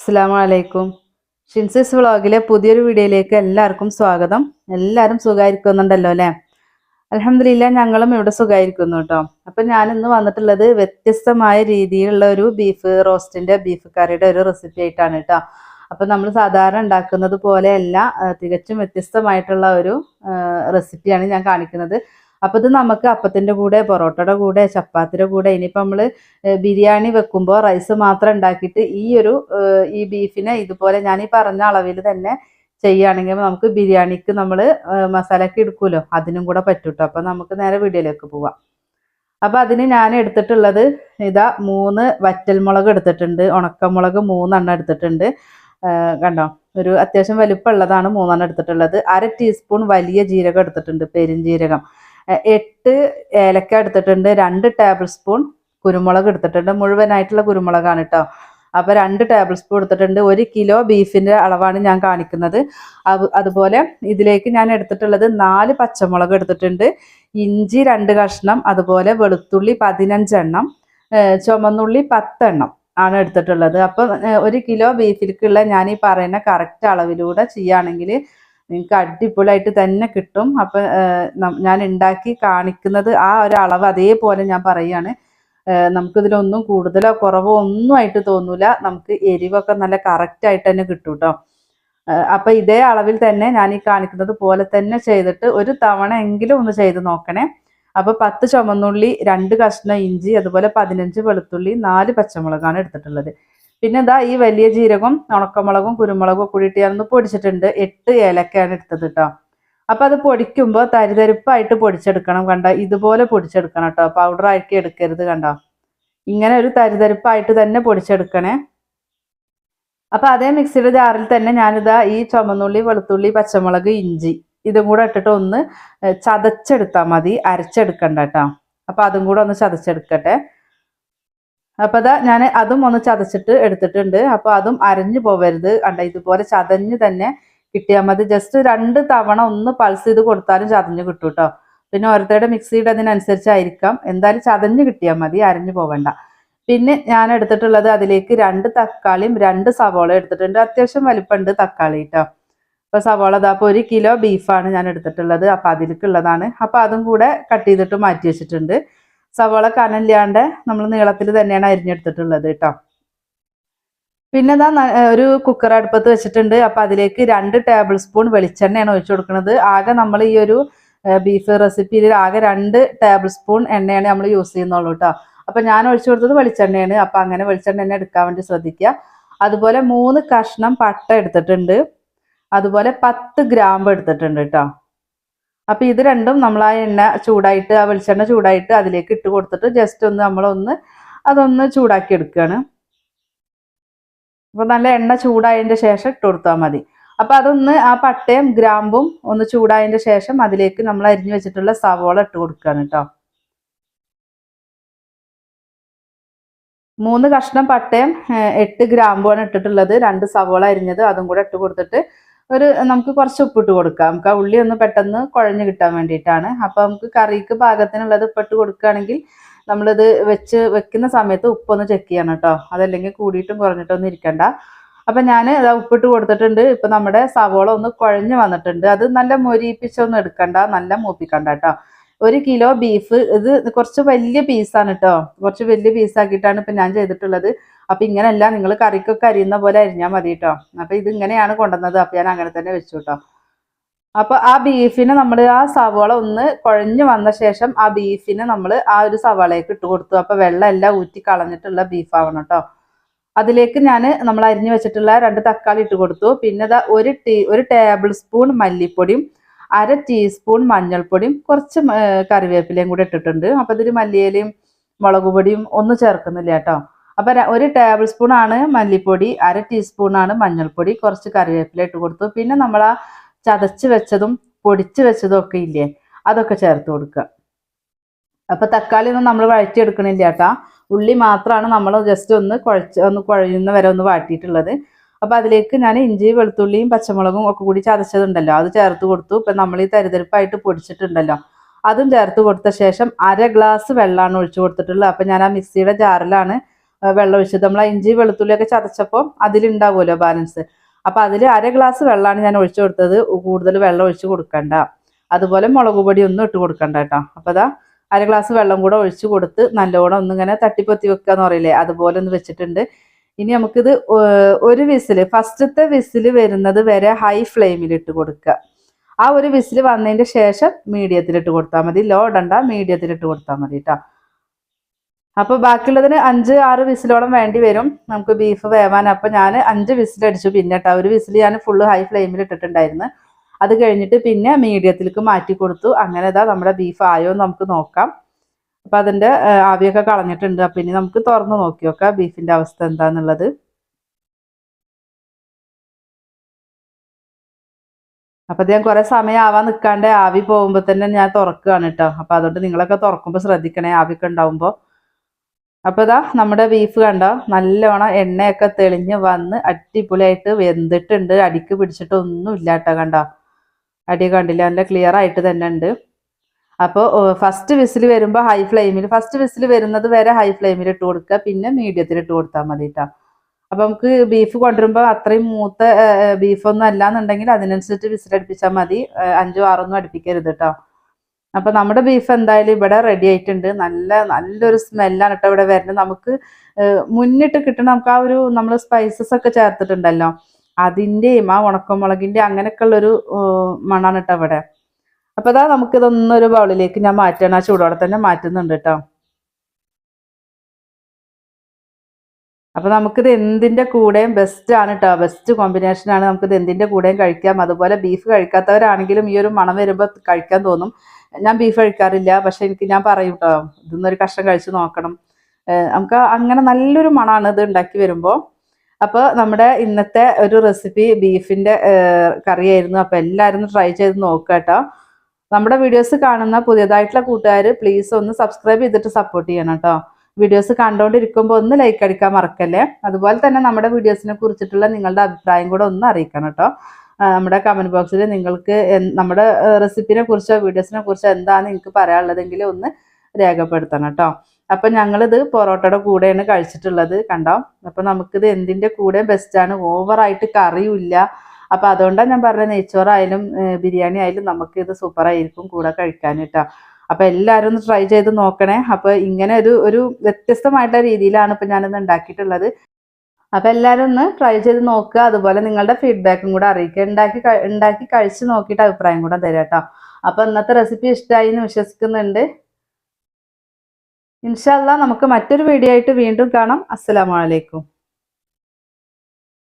അസ്സാം വലൈക്കും ഷിൻസിസ് വ്ളോഗിലെ പുതിയൊരു വീഡിയോയിലേക്ക് എല്ലാവർക്കും സ്വാഗതം. എല്ലാവരും സുഖമായിരിക്കുന്നുണ്ടല്ലോ അല്ലേ? അലഹമില്ല ഞങ്ങളും ഇവിടെ സുഖമായിരിക്കുന്നു കേട്ടോ. അപ്പം ഞാൻ ഇന്ന് വന്നിട്ടുള്ളത് വ്യത്യസ്തമായ രീതിയിലുള്ള ഒരു ബീഫ് റോസ്റ്റിന്റെ ബീഫ് കറിയുടെ ഒരു റെസിപ്പി ആയിട്ടാണ് കേട്ടോ. അപ്പം നമ്മൾ സാധാരണ ഉണ്ടാക്കുന്നത് പോലെയല്ല തികച്ചും വ്യത്യസ്തമായിട്ടുള്ള ഒരു റെസിപ്പിയാണ് ഞാൻ കാണിക്കുന്നത്. അപ്പം ഇത് നമുക്ക് അപ്പത്തിന്റെ കൂടെ പൊറോട്ടയുടെ കൂടെ ചപ്പാത്തിയുടെ കൂടെ ഇനിയിപ്പോൾ നമ്മൾ ബിരിയാണി വെക്കുമ്പോൾ റൈസ് മാത്രം ഉണ്ടാക്കിയിട്ട് ഈ ഒരു ഈ ബീഫിനെ ഇതുപോലെ ഞാൻ ഈ പറഞ്ഞ അളവിൽ തന്നെ ചെയ്യുകയാണെങ്കിൽ നമുക്ക് ബിരിയാണിക്ക് നമ്മൾ മസാലയൊക്കെ എടുക്കുമല്ലോ? അതിനും കൂടെ പറ്റൂട്ടോ? അപ്പോൾ അപ്പം നമുക്ക് നേരെ വീഡിയോയിലേക്ക് പോവാം. അപ്പോൾ അതിന് ഞാൻ എടുത്തിട്ടുള്ളത് ഇതാ മൂന്ന് വറ്റൽമുളക് എടുത്തിട്ടുണ്ട്. ഉണക്കമുളക് മൂന്നെണ്ണം എടുത്തിട്ടുണ്ട്. കണ്ടോ? ഒരു അത്യാവശ്യം വലിപ്പമുള്ളതാണ് മൂന്നെണ്ണം എടുത്തിട്ടുള്ളത്. അര ടീസ്പൂൺ വലിയ ജീരകം എടുത്തിട്ടുണ്ട് പെരുംജീരകം. എട്ട് ഏലക്ക എടുത്തിട്ടുണ്ട് രണ്ട് ടേബിൾ സ്പൂൺ കുരുമുളക് എടുത്തിട്ടുണ്ട്. മുഴുവനായിട്ടുള്ള കുരുമുളകാണ് കേട്ടോ അപ്പോൾ രണ്ട് ടേബിൾ സ്പൂൺ എടുത്തിട്ടുണ്ട്. ഒരു കിലോ ബീഫിന്റെ അളവാണ് ഞാൻ കാണിക്കുന്നത്. അതുപോലെ ഇതിലേക്ക് ഞാൻ എടുത്തിട്ടുള്ളത് നാല് പച്ചമുളക് എടുത്തിട്ടുണ്ട്. ഇഞ്ചി രണ്ട് കഷ്ണം അതുപോലെ വെളുത്തുള്ളി പതിനഞ്ചെണ്ണം ചുമന്നുള്ളി പത്തെണ്ണം ആണ് എടുത്തിട്ടുള്ളത്. അപ്പോൾ ഒരു കിലോ ബീഫിലേക്കുള്ള ഞാൻ ഈ പറയുന്ന കറക്റ്റ് അളവിലൂടെ ചെയ്യുകയാണെങ്കിൽ നിങ്ങൾക്ക് അടിപൊളിയായിട്ട് തന്നെ കിട്ടും. അപ്പം ഞാൻ ഉണ്ടാക്കി കാണിക്കുന്നത് ആ ഒരു അളവ് അതേപോലെ ഞാൻ പറയുകയാണ്. നമുക്കിതിലൊന്നും കൂടുതലോ കുറവോ ഒന്നും ആയിട്ട് തോന്നൂല. നമുക്ക് എരിവൊക്കെ നല്ല കറക്റ്റ് ആയിട്ട് തന്നെ കിട്ടും കേട്ടോ അപ്പം ഇതേ അളവിൽ തന്നെ ഞാൻ ഈ കാണിക്കുന്നത് പോലെ തന്നെ ചെയ്തിട്ട് ഒരു തവണ എങ്കിലും ഒന്ന് ചെയ്ത് നോക്കണേ. അപ്പോൾ പത്ത് ചുമന്നുള്ളി രണ്ട് കഷ്ണം ഇഞ്ചി അതുപോലെ പതിനഞ്ച് വെളുത്തുള്ളി നാല് പച്ചമുളകാണ് എടുത്തിട്ടുള്ളത്. പിന്നെ ഇതാ ഈ വലിയ ജീരകം ഉണക്കമുളകും കുരുമുളകും കൂടിയിട്ട് ഞാനൊന്ന് പൊടിച്ചിട്ടുണ്ട്. എട്ട് ഏലക്കയാണ് എടുത്തത് കേട്ടോ അപ്പം അത് പൊടിക്കുമ്പോൾ തരിതരിപ്പായിട്ട് പൊടിച്ചെടുക്കണം കണ്ട? ഇതുപോലെ പൊടിച്ചെടുക്കണം കേട്ടോ പൗഡർ ആക്കി എടുക്കരുത് കണ്ടോ? ഇങ്ങനെ ഒരു തരിതരിപ്പായിട്ട് തന്നെ പൊടിച്ചെടുക്കണേ. അപ്പം അതേ മിക്സിയുടെ ജാറിൽ തന്നെ ഞാനിതാ ഈ ചുമന്നുള്ളി വെളുത്തുള്ളി പച്ചമുളക് ഇഞ്ചി ഇതും കൂടെ ഇട്ടിട്ട് ഒന്ന് ചതച്ചെടുത്താൽ മതി. അരച്ചെടുക്കണ്ട കേട്ടോ അപ്പം അതും കൂടെ ഒന്ന് ചതച്ചെടുക്കട്ടെ. അപ്പം അതാ ഞാൻ അതും ഒന്ന് ചതച്ചിട്ട് എടുത്തിട്ടുണ്ട്. അപ്പോൾ അതും അരഞ്ഞു പോവരുത് കണ്ട? ഇതുപോലെ ചതഞ്ഞ് തന്നെ കിട്ടിയാൽ മതി. ജസ്റ്റ് രണ്ട് തവണ ഒന്ന് പൾസ് ചെയ്ത് കൊടുത്താലും ചതഞ്ഞ് കിട്ടും കേട്ടോ. പിന്നെ ഓരോരുത്തരുടെ മിക്സിയുടെ അതിനനുസരിച്ചായിരിക്കാം. എന്തായാലും ചതഞ്ഞ് കിട്ടിയാൽ മതി അരഞ്ഞു പോവണ്ട. പിന്നെ ഞാൻ എടുത്തിട്ടുള്ളത് അതിലേക്ക് രണ്ട് തക്കാളിയും രണ്ട് സവോള എടുത്തിട്ടുണ്ട്. അത്യാവശ്യം വലിപ്പമുണ്ട് തക്കാളി കേട്ടോ. അപ്പോൾ സവോള ഇതാ അപ്പോൾ ഒരു കിലോ ബീഫാണ് ഞാൻ എടുത്തിട്ടുള്ളത്. അപ്പൊ അതിലേക്കുള്ളതാണ്. അപ്പോൾ അതും കൂടെ കട്ട് ചെയ്തിട്ട് മാറ്റി വെച്ചിട്ടുണ്ട്. സവോള കനല്ലാണ്ട് നമ്മൾ നീളത്തിൽ തന്നെയാണ് അരിഞ്ഞെടുത്തിട്ടുള്ളത് കേട്ടോ. പിന്നെ ഇതാ ഒരു കുക്കർ അടുപ്പത്ത് വെച്ചിട്ടുണ്ട്. അപ്പൊ അതിലേക്ക് രണ്ട് ടേബിൾ സ്പൂൺ വെളിച്ചെണ്ണയാണ് ഒഴിച്ചു കൊടുക്കുന്നത്. ആകെ നമ്മൾ ഈ ഒരു ബീഫ് റെസിപ്പിയിൽ ആകെ രണ്ട് ടേബിൾ സ്പൂൺ എണ്ണയാണ് നമ്മൾ യൂസ് ചെയ്യുന്നുള്ളൂ കേട്ടോ. അപ്പൊ ഞാൻ ഒഴിച്ചു കൊടുത്തത് വെളിച്ചെണ്ണയാണ്. അപ്പൊ അങ്ങനെ വെളിച്ചെണ്ണ തന്നെ എടുക്കാൻ വേണ്ടി ശ്രദ്ധിക്കുക. അതുപോലെ മൂന്ന് കഷ്ണം പട്ട എടുത്തിട്ടുണ്ട്. അതുപോലെ പത്ത് ഗ്രാമ്പ് എടുത്തിട്ടുണ്ട് കേട്ടോ. അപ്പൊ ഇത് രണ്ടും നമ്മൾ ആ എണ്ണ ചൂടായിട്ട് ആ വെളിച്ചെണ്ണ ചൂടായിട്ട് അതിലേക്ക് ഇട്ട് കൊടുത്തിട്ട് ജസ്റ്റ് ഒന്ന് നമ്മളൊന്ന് അതൊന്ന് ചൂടാക്കി എടുക്കുകയാണ്. അപ്പൊ നല്ല എണ്ണ ചൂടായതിന്റെ ശേഷം ഇട്ട് കൊടുത്താൽ മതി. അപ്പൊ അതൊന്ന് ആ പട്ടയും ഗ്രാമ്പും ഒന്ന് ചൂടായതിന്റെ ശേഷം അതിലേക്ക് നമ്മൾ അരിഞ്ഞു വെച്ചിട്ടുള്ള സവോള ഇട്ട് കൊടുക്കുകയാണ് കേട്ടോ. മൂന്ന് കഷ്ണം പട്ടയും എട്ട് ഗ്രാമ്പുമാണ് ഇട്ടിട്ടുള്ളത്. രണ്ട് സവോള അരിഞ്ഞത് അതും കൂടെ ഇട്ട് കൊടുത്തിട്ട് ഒരു നമുക്ക് കുറച്ച് ഉപ്പിട്ട് കൊടുക്കാം. നമുക്ക് ആ ഉള്ളി ഒന്ന് പെട്ടെന്ന് കുഴഞ്ഞു കിട്ടാൻ വേണ്ടിയിട്ടാണ്. അപ്പോൾ നമുക്ക് കറിക്ക് പാകത്തിനുള്ളത് ഉപ്പിട്ട് കൊടുക്കുകയാണെങ്കിൽ നമ്മളിത് വെച്ച് വെക്കുന്ന സമയത്ത് ഉപ്പൊന്ന് ചെക്ക് ചെയ്യണം കേട്ടോ. അതല്ലെങ്കിൽ കൂടിയിട്ടും കുറഞ്ഞിട്ടൊന്നും ഇരിക്കണ്ട. അപ്പം ഞാൻ ഇതാ ഉപ്പിട്ട് കൊടുത്തിട്ടുണ്ട്. ഇപ്പം നമ്മുടെ സവോള ഒന്ന് കുഴഞ്ഞു വന്നിട്ടുണ്ട്. അത് നല്ല മൊരിയിപ്പിച്ചൊന്നും എടുക്കണ്ട. നല്ല മൂപ്പിക്കണ്ട കേട്ടോ. ഒരു കിലോ ബീഫ്. ഇത് കുറച്ച് വലിയ പീസാണ് കേട്ടോ. കുറച്ച് വലിയ പീസാക്കിയിട്ടാണ് ഇപ്പം ഞാൻ ചെയ്തിട്ടുള്ളത്. അപ്പൊ ഇങ്ങനെയല്ല നിങ്ങൾ കറിക്കൊക്കെ അരിയുന്ന പോലെ അരിഞ്ഞാൽ മതി കേട്ടോ അപ്പൊ ഇത് ഇങ്ങനെയാണ് കൊണ്ടുവന്നത്. അപ്പൊ ഞാൻ അങ്ങനെ തന്നെ വെച്ചു കേട്ടോ അപ്പൊ ആ ബീഫിന് നമ്മൾ ആ സവാള ഒന്ന് കുഴഞ്ഞു വന്ന ശേഷം ആ ബീഫിന് നമ്മൾ ആ ഒരു സവാളയ്ക്ക് ഇട്ട് കൊടുത്തു. അപ്പൊ വെള്ളം എല്ലാം ഊറ്റി കളഞ്ഞിട്ടുള്ള ബീഫ് ആവണം കേട്ടോ അതിലേക്ക് ഞാൻ നമ്മൾ അരിഞ്ഞു വെച്ചിട്ടുള്ള രണ്ട് തക്കാളി ഇട്ട് കൊടുത്തു. പിന്നെ ദാ ഒരു ടീ ഒരു ടേബിൾ സ്പൂൺ മല്ലിപ്പൊടിയും അര ടീസ്പൂൺ മഞ്ഞൾപ്പൊടിയും കുറച്ച് കറിവേപ്പിലയും കൂടെ ഇട്ടിട്ടുണ്ട്. അപ്പൊ ഇതിൽ മല്ലിയിലയും മുളക് പൊടിയും ഒന്നും ചേർക്കുന്നില്ല കേട്ടോ അപ്പൊ ഒരു ടേബിൾ സ്പൂൺ ആണ് മല്ലിപ്പൊടി അര ടീസ്പൂൺ ആണ് മഞ്ഞൾപ്പൊടി കുറച്ച് കറിവേപ്പില ഇട്ട് കൊടുത്തു. പിന്നെ നമ്മൾ ആ ചതച്ച് വെച്ചതും പൊടിച്ച് വെച്ചതും ഒക്കെ ഇല്ലേ അതൊക്കെ ചേർത്ത് കൊടുക്കുക. അപ്പം തക്കാളി ഒന്നും നമ്മൾ വഴറ്റിയെടുക്കണില്ല കേട്ടാ. ഉള്ളി മാത്രമാണ് നമ്മൾ ജസ്റ്റ് ഒന്ന് കുഴച്ച് ഒന്ന് കുഴയുന്ന വരെ ഒന്ന് വാട്ടിയിട്ടുള്ളത്. അപ്പം അതിലേക്ക് ഞാൻ ഇഞ്ചി വെളുത്തുള്ളിയും പച്ചമുളകും ഒക്കെ കൂടി ചതച്ചതുണ്ടല്ലോ അത് ചേർത്ത് കൊടുത്തു. ഇപ്പം നമ്മൾ ഈ തരിതരിപ്പായിട്ട് പൊടിച്ചിട്ടുണ്ടല്ലോ അതും ചേർത്ത് കൊടുത്ത ശേഷം അര ഗ്ലാസ് വെള്ളമാണ് ഒഴിച്ചു കൊടുത്തിട്ടുള്ളത്. അപ്പം ഞാൻ ആ മിക്സിയുടെ ജാറിലാണ് വെള്ളം ഒഴിച്ചത് നമ്മൾ ഇഞ്ചി വെളുത്തുള്ളിയൊക്കെ ചതച്ചപ്പോൾ അതിലുണ്ടാവുമല്ലോ ബാലൻസ്. അപ്പൊ അതിൽ അര ഗ്ലാസ് വെള്ളമാണ് ഞാൻ ഒഴിച്ചു കൊടുത്തത്. കൂടുതൽ വെള്ളം ഒഴിച്ച് കൊടുക്കണ്ട. അതുപോലെ മുളക് പൊടി ഒന്നും ഇട്ട് കൊടുക്കണ്ട കേട്ടോ. അപ്പൊ അതാ അര ഗ്ലാസ് വെള്ളം കൂടെ ഒഴിച്ച് കൊടുത്ത് നല്ലോണം ഒന്നിങ്ങനെ തട്ടിപ്പൊത്തി വെക്കുക എന്ന് പറയില്ലേ? അതുപോലെ ഒന്ന് വെച്ചിട്ടുണ്ട്. ഇനി നമുക്കിത് ഒരു വിസിൽ ഫസ്റ്റത്തെ വിസിൽ വരുന്നത് വരെ ഹൈ ഫ്ലെയിമിൽ ഇട്ട് കൊടുക്കുക. ആ ഒരു വിസിൽ വന്നതിന്റെ ശേഷം മീഡിയത്തിൽ ഇട്ട് കൊടുത്താൽ മതി. ലോ ഇടണ്ട മീഡിയത്തിൽ ഇട്ട് കൊടുത്താൽ മതി കേട്ടോ. അപ്പൊ ബാക്കിയുള്ളതിന് അഞ്ച് ആറ് വിസിലോളം വേണ്ടി വരും. നമുക്ക് ബീഫ് വേവാൻ. അപ്പൊ ഞാൻ അഞ്ച് വിസിലടിച്ചു. പിന്നെ കേട്ടോ ഒരു വിസിൽ ഞാൻ ഫുള്ള് ഹൈ ഫ്ലെയിമിൽ ഇട്ടിട്ടുണ്ടായിരുന്നു. അത് കഴിഞ്ഞിട്ട് പിന്നെ മീഡിയത്തിലേക്ക് മാറ്റി കൊടുത്തു. അങ്ങനെ ഇതാ നമ്മുടെ ബീഫ് ആയോ എന്ന് നമുക്ക് നോക്കാം. അപ്പൊ അതിന്റെ ആവിയൊക്കെ കളഞ്ഞിട്ടുണ്ട്. അപ്പൊ ഇനി നമുക്ക് തുറന്ന് നോക്കി നോക്കാം ബീഫിന്റെ അവസ്ഥ എന്താന്നുള്ളത്. അപ്പൊ ഇത് ഞാൻ കുറെ സമയം ആവാൻ നിൽക്കാണ്ട് ആവി പോകുമ്പോ തന്നെ ഞാൻ തുറക്കുകയാണ് കേട്ടോ അപ്പൊ അതുകൊണ്ട് നിങ്ങളൊക്കെ തുറക്കുമ്പോൾ ശ്രദ്ധിക്കണേ ആവിയൊക്കെ ഉണ്ടാവുമ്പോ. അപ്പൊ ഇതാ നമ്മുടെ ബീഫ് കണ്ടോ? നല്ലോണം എണ്ണയൊക്കെ തെളിഞ്ഞ് വന്ന് അടിപൊളിയായിട്ട് വെന്തിട്ടുണ്ട്. അടിക്ക് പിടിച്ചിട്ട് ഒന്നും ഇല്ല കേട്ടോ കണ്ടോ? അടി കണ്ടില്ല? നല്ല ക്ലിയർ ആയിട്ട് തന്നെ ഉണ്ട്. അപ്പോൾ ഫസ്റ്റ് വിസിൽ വരുമ്പോൾ ഹൈ ഫ്ലെയിമിൽ ഫസ്റ്റ് വിസിൽ വരുന്നത് വരെ ഹൈ ഫ്ലെയിമിൽ ഇട്ട് കൊടുക്കുക. പിന്നെ മീഡിയത്തിൽ ഇട്ട് കൊടുത്താൽ മതി കേട്ടോ അപ്പൊ നമുക്ക് ബീഫ് കൊണ്ടുവരുമ്പോൾ അത്രയും മൂത്ത ബീഫൊന്നും അല്ലാന്നുണ്ടെങ്കിൽ അതിനനുസരിച്ച് വിസിലടുപ്പിച്ചാൽ മതി. അഞ്ചോ ആറൊന്നും അടുപ്പിക്കരുത് കേട്ടോ അപ്പൊ നമ്മുടെ ബീഫ് എന്തായാലും ഇവിടെ റെഡി ആയിട്ടുണ്ട്. നല്ല നല്ലൊരു സ്മെല്ലാണ് കേട്ടോ ഇവിടെ വരുന്നത്. നമുക്ക് മുന്നിട്ട് കിട്ടണ നമുക്ക് ആ ഒരു നമ്മൾ സ്പൈസസ് ഒക്കെ ചേർത്തിട്ടുണ്ടല്ലോ. അതിന്റെയും ആ ഉണക്കമുളകിന്റെ അങ്ങനെയൊക്കെ ഉള്ളൊരു മണ്ണാണ് മണാണ് കേട്ടോ ഇവിടെ. അപ്പൊ അതാ നമുക്ക് ഇതൊന്നൊരു ബൗളിലേക്ക് ഞാൻ മാറ്റണം. ആ ചൂടോടെ തന്നെ മാറ്റുന്നുണ്ട് കേട്ടോ അപ്പൊ നമുക്കിത് എന്തിന്റെ കൂടെയും ബെസ്റ്റ് ആണ് കേട്ടോ ബെസ്റ്റ് കോമ്പിനേഷൻ ആണ്. നമുക്കിത് എന്തിന്റെ കൂടെയും കഴിക്കാം. അതുപോലെ ബീഫ് കഴിക്കാത്തവരാണെങ്കിലും ഈ ഒരു മണം വരുമ്പോൾ കഴിക്കാൻ തോന്നും. ഞാൻ ബീഫ് കഴിക്കാറില്ല. പക്ഷെ എനിക്ക് ഞാൻ പറയും കേട്ടോ ഇതൊന്നൊരു കഷ്ണം കഴിച്ച് നോക്കണം. നമുക്ക് അങ്ങനെ നല്ലൊരു മണമാണ് ഇത് ഉണ്ടാക്കി വരുമ്പോൾ അപ്പോൾ നമ്മുടെ ഇന്നത്തെ ഒരു റെസിപ്പി ബീഫിന്റെ കറിയായിരുന്നു. അപ്പോൾ എല്ലാവരും ട്രൈ ചെയ്ത് നോക്കുക കേട്ടോ. നമ്മുടെ വീഡിയോസ് കാണുന്ന പുതിയതായിട്ടുള്ള കൂട്ടുകാർ പ്ലീസ് ഒന്ന് സബ്സ്ക്രൈബ് ചെയ്തിട്ട് സപ്പോർട്ട് ചെയ്യണം കേട്ടോ വീഡിയോസ് കണ്ടുകൊണ്ടിരിക്കുമ്പോൾ ഒന്ന് ലൈക്ക് അടിക്കാൻ മറക്കല്ലേ? അതുപോലെ തന്നെ നമ്മുടെ വീഡിയോസിനെ കുറിച്ചിട്ടുള്ള നിങ്ങളുടെ അഭിപ്രായം കൂടെ ഒന്ന് അറിയിക്കണം കേട്ടോ നമ്മുടെ കമന്റ് ബോക്സിൽ നിങ്ങൾക്ക് നമ്മുടെ റെസിപ്പിനെ കുറിച്ചോ വീഡിയോസിനെ കുറിച്ചോ എന്താണ് നിങ്ങൾക്ക് പറയാനുള്ളതെങ്കിൽ ഒന്ന് രേഖപ്പെടുത്തണം കേട്ടോ. അപ്പൊ ഞങ്ങളിത് പൊറോട്ടയുടെ കൂടെയാണ് കഴിച്ചിട്ടുള്ളത് കണ്ടോ? അപ്പൊ നമുക്കിത് എന്തിന്റെ കൂടെ ബെസ്റ്റാണ് ഓവറായിട്ട് കറിയുമില്ല. അപ്പൊ അതുകൊണ്ടാണ് ഞാൻ പറഞ്ഞത് നെയ്ച്ചോറായാലും ബിരിയാണി ആയാലും നമുക്ക് ഇത് സൂപ്പർ ആയിരിക്കും കൂടെ കഴിക്കാൻ കേട്ടോ. അപ്പൊ എല്ലാവരും ഒന്ന് ട്രൈ ചെയ്ത് നോക്കണേ. അപ്പൊ ഇങ്ങനെ ഒരു ഒരു വ്യത്യസ്തമായിട്ടുള്ള രീതിയിലാണ് ഇപ്പൊ ഞാനിന്ന് ഉണ്ടാക്കിയിട്ടുള്ളത്. അപ്പൊ എല്ലാവരും ഒന്ന് ട്രൈ ചെയ്ത് നോക്കുക. അതുപോലെ നിങ്ങളുടെ ഫീഡ്ബാക്കും കൂടെ അറിയിക്കുക. ഉണ്ടാക്കി ഉണ്ടാക്കി കഴിച്ച് നോക്കിയിട്ട് അഭിപ്രായം കൂടെ തരാം കേട്ടോ. അപ്പൊ ഇന്നത്തെ റെസിപ്പി ഇഷ്ടമായി എന്ന് വിശ്വസിക്കുന്നുണ്ട്. ഇൻഷാല്ല നമുക്ക് മറ്റൊരു വീഡിയോ ആയിട്ട് വീണ്ടും കാണാം. അസ്സലാമു അലൈക്കും.